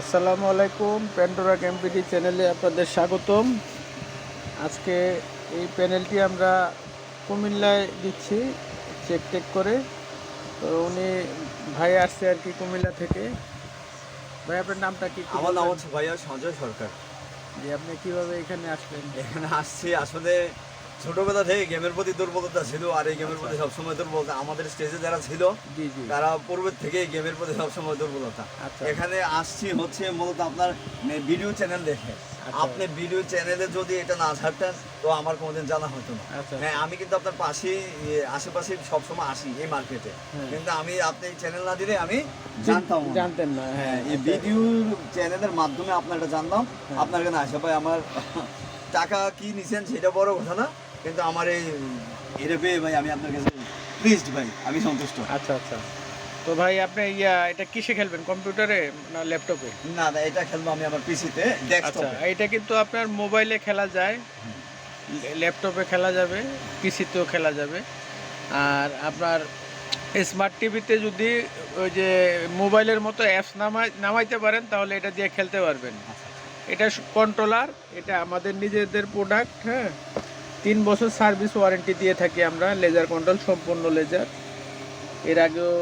আসসালামু আলাইকুম প্যান্ডোরা ক্যাম্পিটি চ্যানেলে আপনাদের স্বাগতম। আজকে এই প্যানেলটি আমরা কুমিল্লায় দিচ্ছি চেক টেক করে। তো উনি ভাই আসছে আর কি কুমিল্লা থেকে। ভাই আপনার নামটা কি? আমার নাম হচ্ছে ভাইয়া সঞ্জয় সরকার। জি আপনি কীভাবে এখানে আসলেন? এখানে আসছি। আসলে ছোটবেলা থেকে গেমের প্রতি দুর্বলতা ছিল আর এই গেমের প্রতি সবসময় দুর্বলতা আমাদের স্টেজে যারা ছিল তারা পূর্বের থেকে গেমের প্রতি সবসময় দুর্বলতা আচ্ছা। এখানে আসছি হচ্ছে মূলত আপনার ভিডিও চ্যানেল দেখে আচ্ছা। আপনি ভিডিও চ্যানেলে যদি এটা না ছাড়তেন তো আমার কোনোদিন জানা হতো না আচ্ছা। হ্যাঁ আমি কিন্তু আপনার পাশেই এ, আশেপাশে সবসময় আসি এই মার্কেটে হ্যাঁ। কিন্তু আমি আপনি চ্যানেল না দিলে আমি জানতাম জানতেন না হ্যাঁ হ্যাঁ এই ভিডিও চ্যানেলের মাধ্যমে আপনার এটা জানলাম হ্যাঁ। আপনার আসা পাই আমার টাকা কি নিছেন সেটা বড় কথা না কিন্তু আমার এই এটা পেয়ে ভাই আমি আপনার কাছে প্লিজড ভাই আমি সন্তুষ্ট। আচ্ছা আচ্ছা। তো ভাই আপনি ইয়া এটা কিসে খেলবেন কম্পিউটারে না ল্যাপটপে? না না এটা খেলব আমি আমার পিসিতে আচ্ছা এটা কিন্তু আপনার মোবাইলে খেলা যায় ল্যাপটপে খেলা যাবে পিসিতেও খেলা যাবে। আর আপনার স্মার্ট টিভিতে যদি ওই যে মোবাইলের মতো অ্যাপস নামাই নামাইতে পারেন তাহলে এটা দিয়ে খেলতে পারবেন। এটা কন্ট্রোলার এটা আমাদের নিজেদের প্রোডাক্ট হ্যাঁ? তিন বছর সার্ভিস ওয়ারেন্টি দিয়ে থাকি আমরা লেজার কন্ট্রোল সম্পূর্ণ লেজার এর আগেও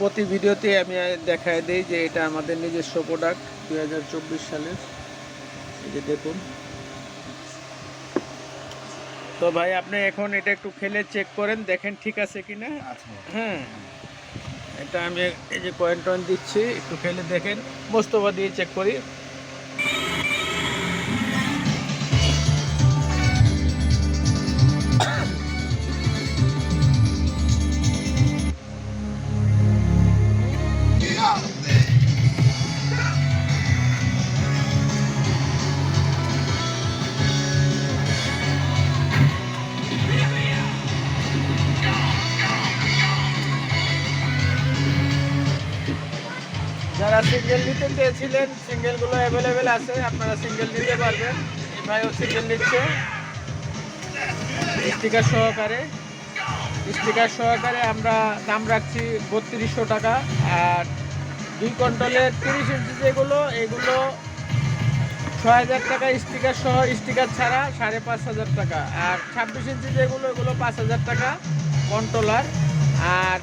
প্রতি ভিডিওতে আমি দেখায় দিই যে এটা আমাদের নিজস্ব প্রোডাক্ট দুই হাজার চব্বিশ সালের। এই যে দেখুন। তো ভাই আপনি এখন এটা একটু খেলে চেক করেন দেখেন ঠিক আছে কি না হ্যাঁ। এটা আমি এই যে কয়েন টয়েন দিচ্ছি একটু খেলে দেখেন। মোস্তফা দিয়ে চেক করি। যারা সিঙ্গেল নিতে চেয়েছিলেন সিঙ্গেলগুলো অ্যাভেলেবেল আছে, আপনারা সিঙ্গেল নিতে পারবেন। ভাইও সিঙ্গেল নিচ্ছে। স্টিকার সহকারে। স্টিকার সহকারে আমরা দাম রাখছি বত্রিশশো টাকা, আর দুই কন্ট্রোলের তিরিশ ইঞ্চি যেগুলো, এগুলো ছয় হাজার টাকা স্টিকার সহ, স্টিকার ছাড়া সাড়ে পাঁচ হাজার টাকা। আর ছাব্বিশ ইঞ্চি যেগুলো, এগুলো পাঁচ হাজার টাকা কন্ট্রোলার আর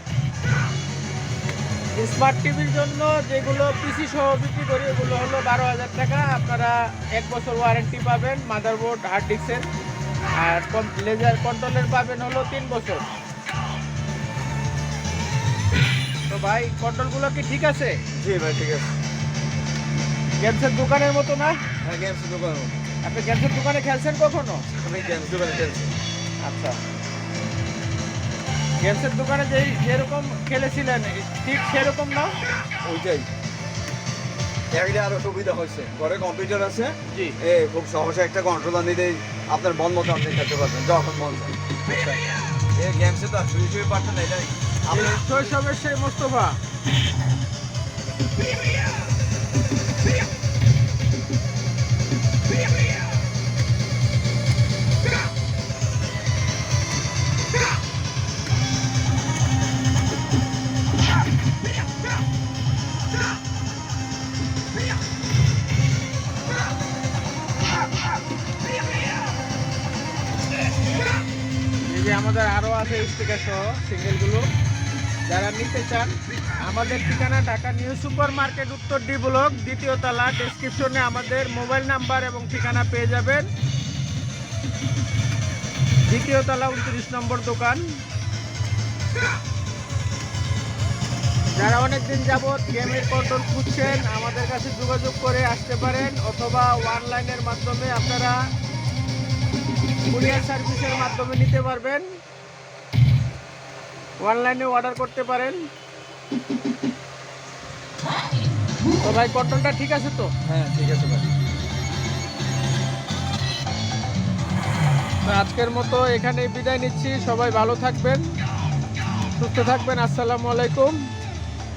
স্মার্ট টিভির জন্য যেগুলো পিসি সহ বিক্রি করি ওগুলো হলো বারো হাজার টাকা। আপনারা এক বছর ওয়ারেন্টি পাবেন মাদারবোর্ড হার্ড ডিস্কের আর লেজার কন্ট্রোলের পাবেন হলো তিন বছর। তো ভাই কন্ট্রোলগুলো কি ঠিক আছে? জি ভাই ঠিক আছে। গেমসের দোকানের মতো না? হ্যাঁ গেমসের দোকানের মতো। আপনি গেমসের দোকানে খেলছেন কখনো? আমি গেমস দোকানে খেলছি। আচ্ছা। গেমসের দোকানে যেই যেরকম খেলেছিলেন ঠিক সেরকম না? ওইটাই। একটা আরও সুবিধা হয়েছে ঘরে কম্পিউটার আছে। জি। এ খুব সহজে একটা কন্ট্রোলার নিলেই আপনার মন মতো আপনি খেলতে পারবেন যখন মন এই গেমসে তো শুয়ে শুয়ে পারতেন এটাই। আপনি শৈশবের সেই মোস্তফা। যে আমাদের আরও আছে স্টিকার সহ সিঙ্গেলগুলো যারা নিতে চান, আমাদের ঠিকানা ঢাকা নিউ সুপার মার্কেট উত্তর ডি ব্লক, দ্বিতীয় তলা ডেসক্রিপশনে আমাদের মোবাইল নাম্বার এবং ঠিকানা পেয়ে যাবেন। দ্বিতীয় তলা উনত্রিশ নম্বর দোকান। যারা অনেকদিন যাবৎ গেমের কন্ট্রোল খুঁজছেন, আমাদের কাছে যোগাযোগ করে আসতে পারেন অথবা অনলাইনের মাধ্যমে আপনারা কুরিয়ার সার্ভিসের মাধ্যমে নিতে পারবেন। অনলাইনে অর্ডার করতে পারেন। তো ভাই কন্ট্রোলটা ঠিক আছে তো? হ্যাঁ ঠিক আছে ভাই। তো আজকের মতো এখানেই বিদায় নিচ্ছি। সবাই ভালো থাকবেন সুস্থ থাকবেন। আসসালামু আলাইকুম।